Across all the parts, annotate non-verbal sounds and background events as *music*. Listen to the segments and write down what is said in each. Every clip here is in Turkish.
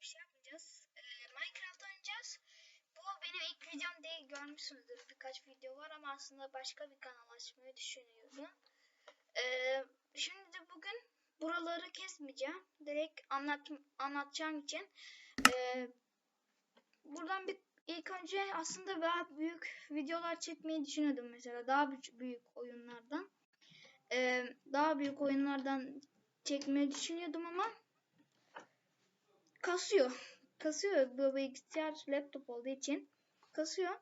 bir şey yapmayacağız. Ee, Minecraft oynayacağız. Bu benim ilk videom değil görmüşsünüzdür. Birkaç video var ama aslında başka bir kanal açmayı düşünüyorum. Ee, şimdi de bugün buraları kesmeyeceğim. Direkt anlat, anlatacağım için. Ee, buradan bir ilk önce aslında daha büyük videolar çekmeyi düşünüyordum mesela. Daha büyük, oyunlardan. Ee, daha büyük oyunlardan çekmeyi düşünüyordum ama kasıyor. Kasıyor bu bilgisayar laptop olduğu için kasıyor.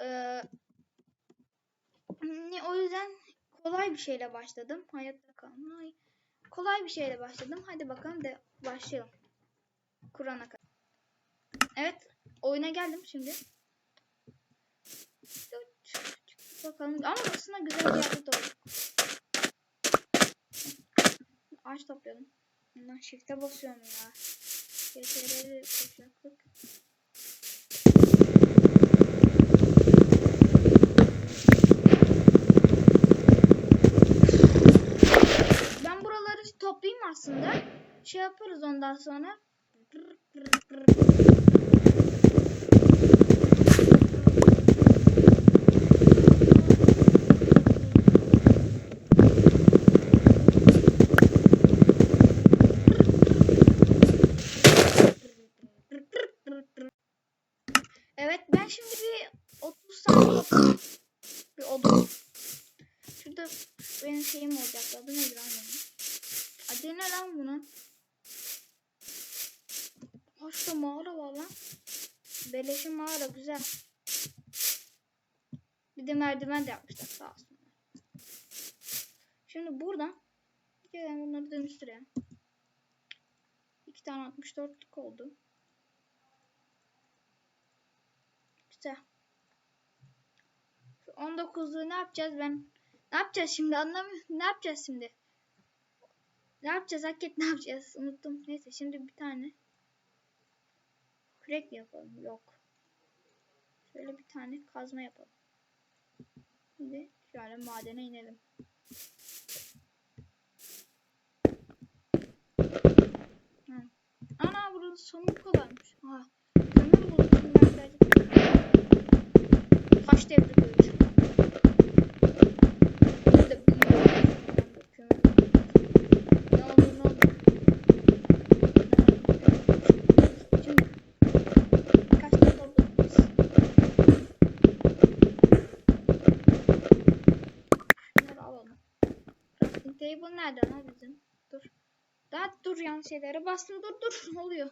Ee, o yüzden kolay bir şeyle başladım. Hayatta kalmayı. Kolay bir şeyle başladım. Hadi bakalım de başlayalım. Kur'an'a kadar. Evet. Oyuna geldim şimdi. Bakalım. Ama aslında güzel bir yerde doğduk. Ağaç toplayalım. Bundan shift'e basıyorum ya. Ben buraları toplayayım aslında. Şey yaparız ondan sonra. Evet ben şimdi bir 30 saniye *coughs* bakayım. Bir odun. Şurada benim şeyim olacak. Adı nedir lan bunun? Adı ne lan bunun? Başta mağara var lan. Beleşi mağara güzel. Bir de merdiven de yapmışlar sağ olsun. Şimdi buradan gelin bunları dönüştürelim. İki tane 64'lük oldu. Güzel. Şu 19'u ne yapacağız ben? Ne yapacağız şimdi anlamıyorum. Ne yapacağız şimdi? Ne yapacağız? Hakikaten ne yapacağız? Unuttum. Neyse şimdi bir tane. Kürek yapalım? Yok. Şöyle bir tane kazma yapalım. Şimdi şöyle madene inelim. Hı. Ana buranın sonu bu kadarmış. Ha. Kömür buldum ben birazcık. Taş devri görüyorum. Burada bilmiyorum. Kömür. Ne oldu ne oldu? Şimdi kaç tane topladık biz? Şunları alalım. Table nerede lan bizim? Dur. Daha dur yanlış şeylere bastım. Dur dur. Ne oluyor?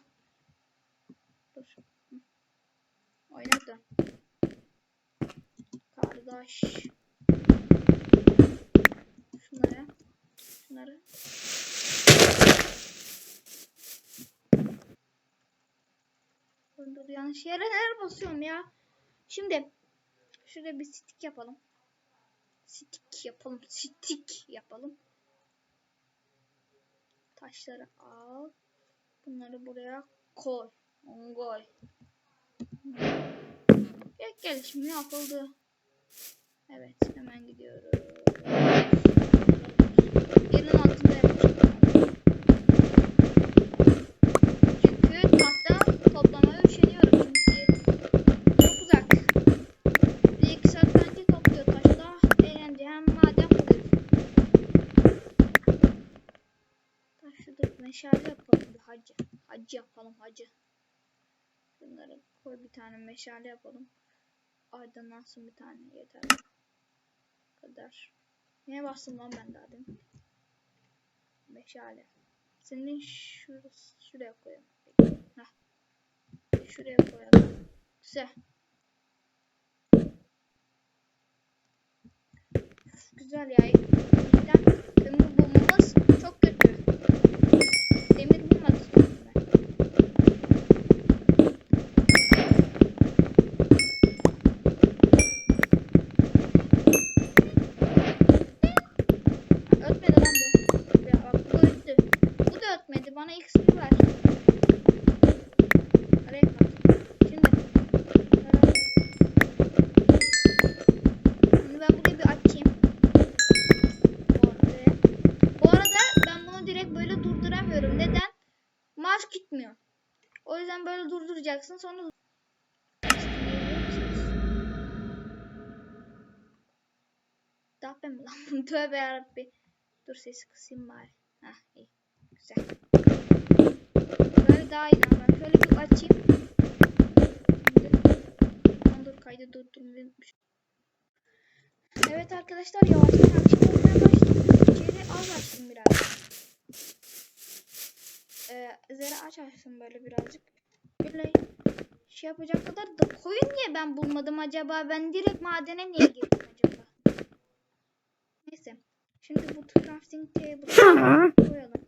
Dur. Hı. Oyna dön. Kardeş. Şunları. Şunları. Dur yanlış yere neler basıyorum ya. Şimdi şurada bir stick yapalım. Stick yapalım. Stick yapalım. Taşları al. Bunları buraya koy. Koy. İlk gelişim yapıldı. Evet hemen gidiyoruz. Yerin altında yapacağım. Hacı yapalım hacı. Bunları koy bir tane meşale yapalım. Aydınlansın bir tane yeter. Bu kadar. Neye bastım lan ben daha demin? Meşale. Senin şurası, şuraya koyalım. Heh. Şuraya koyalım. Güzel. Güzel ya. Mouse gitmiyor. O yüzden böyle durduracaksın sonra Daha mi lan? *laughs* Tövbe yarabbi. Dur sesi kısayım bari. Hah iyi. Güzel. Böyle daha iyi lan. Ben şöyle bir açayım. Lan dur kaydı durdurmayı unutmuşum. Evet arkadaşlar yavaştan akşam olmaya başladı. İçeri az açtım biraz. Ee, Zera aç açtım böyle birazcık. Böyle şey yapacak kadar da koyun niye ben bulmadım acaba? Ben direkt madene niye girdim acaba? Neyse. Şimdi bu crafting table'ı koyalım.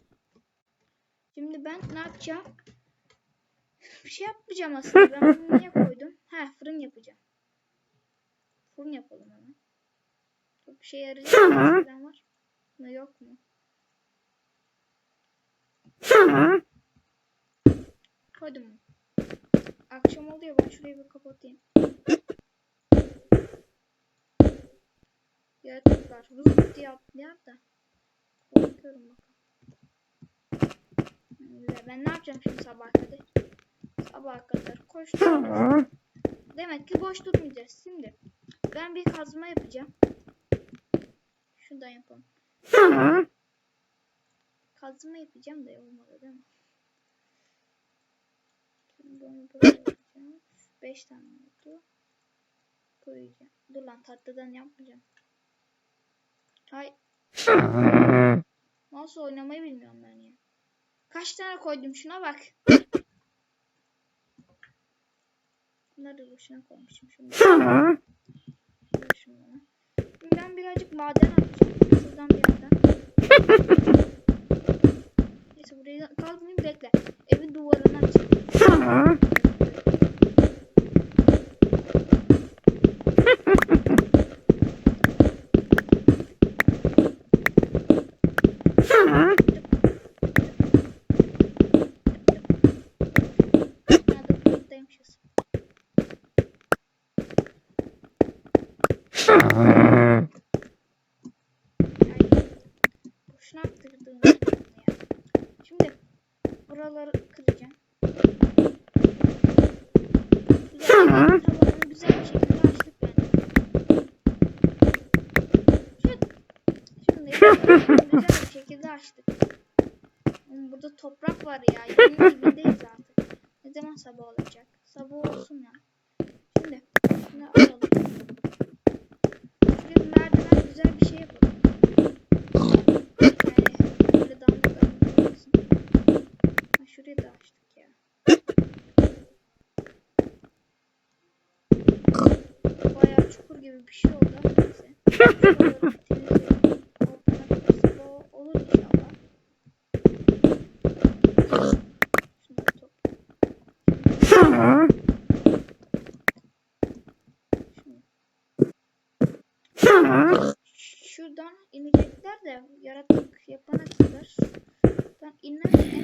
Şimdi ben ne yapacağım? Bir şey yapmayacağım aslında. Ben bunu niye koydum? Ha fırın yapacağım. Fırın yapalım hemen. Çok bir şey yarayacak var mı yok mu? Koydum mu? Akşam oluyor ben şurayı bir kapatayım. Yaratıklar vız diye atlayan da korkuyorum bakalım. Ben ne yapacağım şimdi sabah kadar? Sabah kadar koştum. Demek ki boş durmayacağız. Şimdi ben bir kazma yapacağım. Şuradan yapalım. Kazma yapacağım da olmadı değil mi? Şimdi onu böyle yapacağım. 5 tane oldu. Koyacağım. Dur lan tatlıdan yapmayacağım. Hay. *laughs* Nasıl oynamayı bilmiyorum ben ya. Kaç tane koydum şuna bak. Bunları da boşuna koymuşum. Şunları. *laughs* Şimdi ben birazcık maden atacağım. Şuradan bir yerden. Neyse burayı kazmayayım bekle. Evin duvarını açayım. Nerede buradaymışız. Ay, boşuna attırdım ya. Şimdi buraları kıracağım. Güzel, güzel bir şekilde açtık yani. Şimdi, şimdi güzel bir şekilde açtık. Burada toprak var ya. Yerin dibindeyiz artık. Ne zaman sabah olacak? Sabah olsun ya. Şimdi ne alalım? Şuraya bir merdiven güzel bir şey yapalım. Yani böyle damla damla olmasın. Ha, şurayı da açtık ya. Bayağı çukur gibi bir şey oldu olur inşallah. Şuradan inecekler de yaratık yapana kadar ben inerken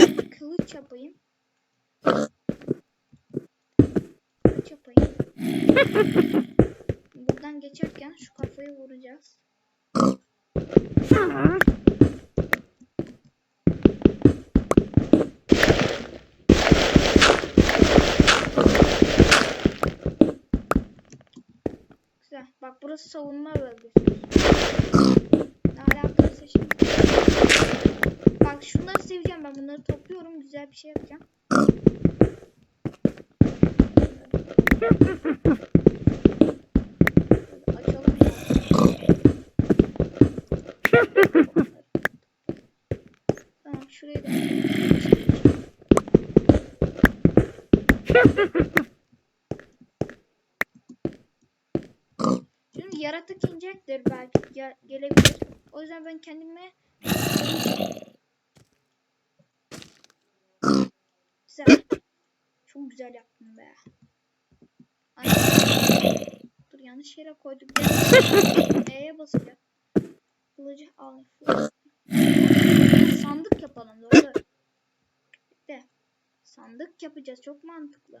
en kılıç yapayım. Kılıç yapayım. Geçerken şu kafayı vuracağız. Güzel. Bak burası savunma bölgesi. Alakası şimdi? Bak şunları seveceğim ben. Bunları topluyorum. Güzel bir şey yapacağım. Şöyle açalım ya. Tamam şurayı da açalım. Şimdi yaratık inecektir belki gel- gelebilir. O yüzden ben kendime güzel. Çok güzel yaptım be. Ay. Dur yanlış yere koyduk. E'ye basacağım. Kılıcı al. Sandık yapalım doğru. De. Sandık yapacağız çok mantıklı.